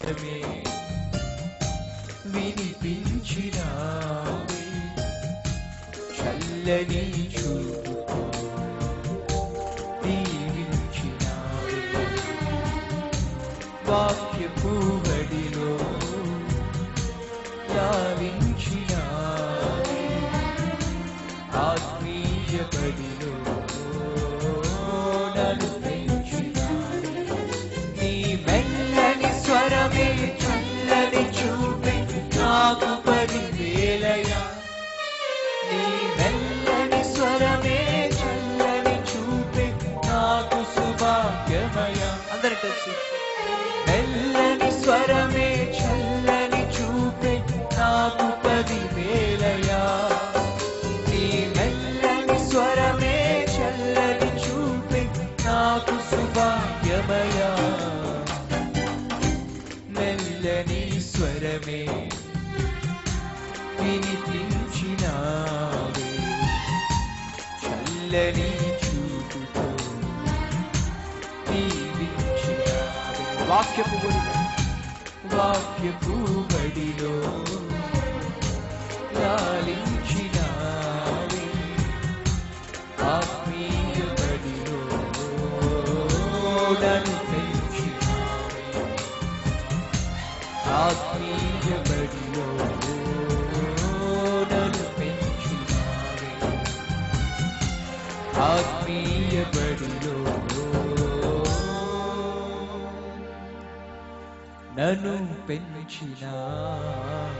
స్వరమే వినిపించినావే చల్లని చూపుతో దీవించినావే వాక్యపు ఆత్మీయ బడిలో నన్ను అందరి కలిసి మెల్లని స్వరమే చల్లని చూపే నాకు పదివేలయా నీ మెల్లని స్వరమే చల్లని చూపే నాకు సుభాగ్యమయా? మెల్లని స్వరమే వినిపించినావే. చల్లని చూపుతో నీ వాక్యపు బడిలో వాక్యపు బడిలో లాలించినావే ఆత్మీయ బడిలో నన్ను పెంచినావే ఆత్మీయ బడిలో నన్ను పెంచినావే ఆత్మీయ బడిలో నన్ను పెంచినావే